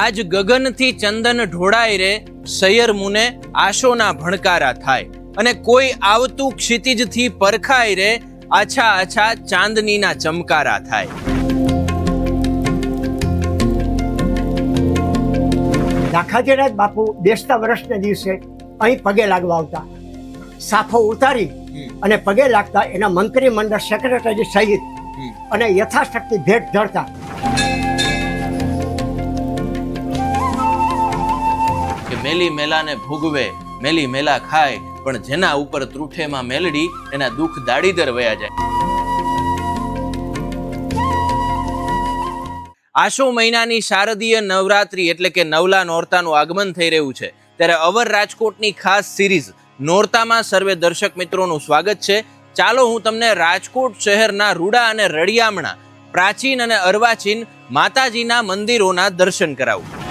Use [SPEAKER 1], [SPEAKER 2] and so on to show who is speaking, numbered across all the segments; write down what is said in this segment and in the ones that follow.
[SPEAKER 1] આજ ગગનથી ચંદન ઢોળાય રે સૈયર મુને આશોના ભણકારા થાય. અને કોઈ આવતું ક્ષિતિજથી પરખાય રે આછા આછા ચાંદનીના ચમકારા થાય.
[SPEAKER 2] દાખાજીરાજ બાપુ બેસતા વર્ષના દિવસે અહીં પગે લાગવા આવતા. સાફો ઉતારી અને પગે લાગતા એના મંત્રી મંડળ સેક્રેટરી સહિત અને યથાશક્તિ ભેટ ધરતા.
[SPEAKER 1] મેલી મેલાને ભોગવે, મેલી મેલા ખાય, પણ જેના ઉપર ત્રુઠેમાં મેલડી, એના દુઃખ દાડીદર વયા જાય. આશો મહિનાની શારદીય નવરાત્રી એટલે કે નવલા નોરતાનું આગમન થઈ રહ્યું છે. ત્યારે અવર રાજકોટની ખાસ સિરીઝ નોરતામાં સર્વે દર્શક મિત્રોનું સ્વાગત છે. ચાલો હું તમને રાજકોટ શહેરના રૂડા અને રળિયામણા, પ્રાચીન અને અર્વાચીન માતાજીના મંદિરોના દર્શન કરાવું.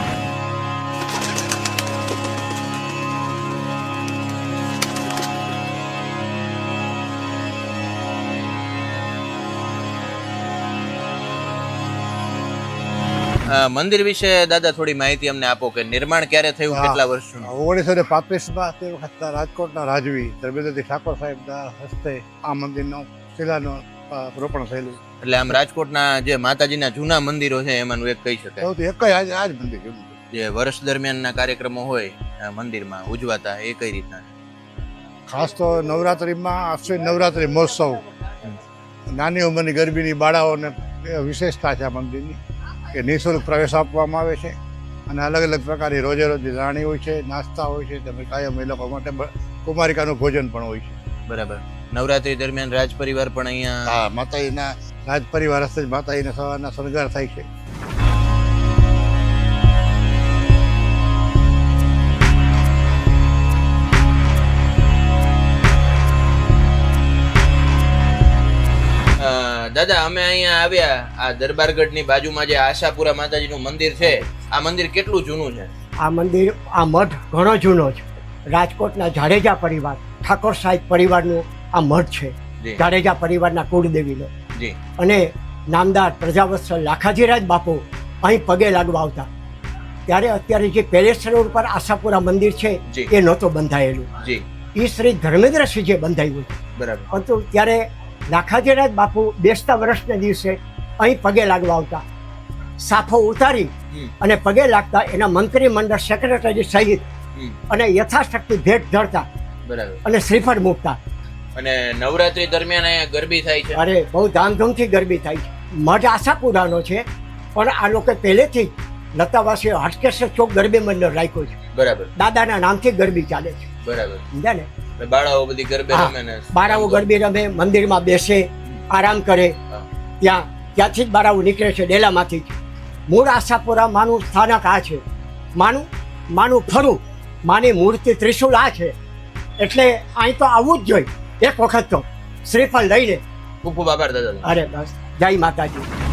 [SPEAKER 1] મંદિર વિશે દાદા થોડી માહિતી અમને આપો કે નિર્માણ ક્યારે થયું કેટલા વર્ષનું?
[SPEAKER 3] ઓગણીસો ને પાંત્રીસમાં તે વખતના રાજકોટના રાજવી ધર્મેન્દ્રજી ઠાકોર સાહેબના હસ્તે આ મંદિરનો શિલાનો રોપણ થયેલું.
[SPEAKER 1] એટલે આમ રાજકોટના જે માતાજીના જૂના મંદિરો છે એમાંનું એક કહી શકાય.
[SPEAKER 3] સૌથી એક આજ આ જ મંદિર
[SPEAKER 1] જે વર્ષ દરમિયાનના કાર્યક્રમો હોય મંદિરમાં ઉજવાતા એ કઈ રીતના?
[SPEAKER 3] ખાસ તો નવરાત્રિમાં અશ્વિન નવરાત્રિ મહોત્સવ. નાની ઉંમરની ગરબીની બાળાઓને વિશેષતા છે આ મંદિરની. કે નિઃશુલ્ક પ્રવેશ આપવામાં આવે છે અને અલગ અલગ પ્રકારની રોજે રોજ રાણી હોય છે નાસ્તા હોય છે તમે કાયમ એ લોકો માટે કુમારિકાનું ભોજન પણ હોય છે.
[SPEAKER 1] બરાબર. નવરાત્રી દરમિયાન રાજ પરિવાર પણ અહીંયા
[SPEAKER 3] હા માતાજીના રાજ પરિવાર હસ્તે જ માતાજીના સવારના શણગાર થાય છે.
[SPEAKER 1] દાદા અમે અહીંયા આવ્યા આ દરબારગઢની બાજુમાં જે આશાપુરા માતાજીનું મંદિર છે આ મંદિર કેટલું જૂનું છે?
[SPEAKER 2] આ મંદિર આ મઠ ઘણો જૂનો છે. રાજકોટના જાડેજા પરિવાર ઠાકોર સાહેબ પરિવારનું આ મઠ છે. જાડેજા પરિવારના કુળદેવીનો.
[SPEAKER 1] જી.
[SPEAKER 2] અને નામદાર પ્રજાવત્સલ લાખાજીરાજ બાપુ અહીં પગે લાગવા આવતા. ત્યારે અત્યારે જે પેલેસ રોડ પર આશાપુરા મંદિર છે એ નહોતું બંધાયેલું.
[SPEAKER 1] જી.
[SPEAKER 2] એ શ્રી ધર્મેન્દ્રસિંહે બંધાયું
[SPEAKER 1] બરાબર.
[SPEAKER 2] પરંતુ ત્યારે લાખાજીરાજ બાપુ બેસતા વર્ષના દિવસે અહીં પગે લાગવા આવતા. સાફો ઉતારી અને પગે લાગતા એના મંત્રી મંડળ સેક્રેટરી સહિત અને યથાશક્તિ ભેટ ધરતા
[SPEAKER 1] બરાબર.
[SPEAKER 2] અને શ્રીફળ મૂકતા.
[SPEAKER 1] અને નવરાત્રી દરમિયાન અહીંયા ગરબી થાય છે?
[SPEAKER 2] અરે બહુ ધામધૂમથી ગરબી થાય છે. મઠ આશાપુરાનો છે પણ આ લોકો પહેલેથી લતાવાસીઓ હાટકેશ્વર ચોક ગરબી મંડળ રાખ્યો છે.
[SPEAKER 1] બરાબર.
[SPEAKER 2] દાદાના નામથી ગરબી ચાલે છે.
[SPEAKER 1] બરાબર.
[SPEAKER 2] સમજ્યા ને?
[SPEAKER 1] બાળાઓ બધી ગરબે રમે ને
[SPEAKER 2] બાળાઓ ગરબે રમે મંદિરમાં બેસે આરામ કરે. ત્યાં ત્યાંથી જ બાળાઓ નીકળે છે ડેલામાંથી. જ મૂળ આશાપુરા માનું સ્થાનક આ છે. માનું માનું ફરું માની મૂર્તિ ત્રિશુલ આ છે. એટલે અહીં તો આવવું જ જોઈએ. એક વખત તો. શ્રીફળ લઈને
[SPEAKER 1] ખૂબ ખૂબ આભાર દાદા.
[SPEAKER 2] અરે બસ. જય માતાજી.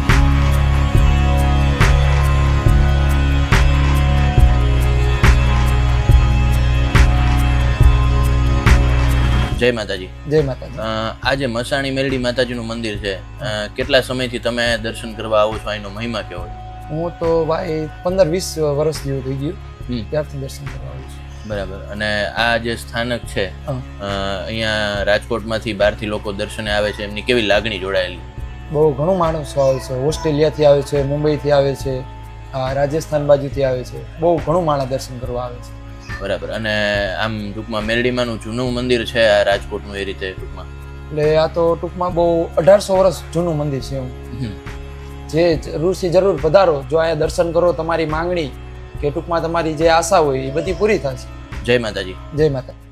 [SPEAKER 1] જય માતાજી.
[SPEAKER 4] જય માતાજી.
[SPEAKER 1] આજે મસાણી મેરડી માતાજીનું મંદિર છે. કેટલા સમયથી તમે દર્શન કરવા આવો છો? એનો મહિમા કેવો છે?
[SPEAKER 4] હું તો ભાઈ પંદર વીસ વર્ષ જેવું થઈ ગયું. ત્યારથી દર્શન કરવા આવું છું.
[SPEAKER 1] બરાબર. અને આ જે સ્થાનક છે અહીંયા રાજકોટમાંથી બહારથી લોકો દર્શને આવે છે. એમની કેવી લાગણી જોડાયેલી?
[SPEAKER 4] બહુ ઘણું માણસો આવે છે. ઓસ્ટ્રેલિયાથી આવે છે મુંબઈથી આવે છે આ રાજસ્થાન બાજુથી આવે છે. બહુ ઘણું માણસ દર્શન કરવા આવે છે.
[SPEAKER 1] બરાબર. અને આમ ટૂંકમાં મેરડીમાંનું જૂનું મંદિર છે આ રાજકોટનું એ રીતે ટૂંકમાં?
[SPEAKER 4] એટલે આ તો ટૂંકમાં બહુ અઢારસો વર્ષ જૂનું મંદિર છે એવું જે જરૂરથી જરૂર પધારો જો અહીંયા દર્શન કરો તમારી માંગણી કે ટૂંકમાં તમારી જે આશા હોય એ બધી પૂરી થશે.
[SPEAKER 1] જય માતાજી.
[SPEAKER 4] જય માતા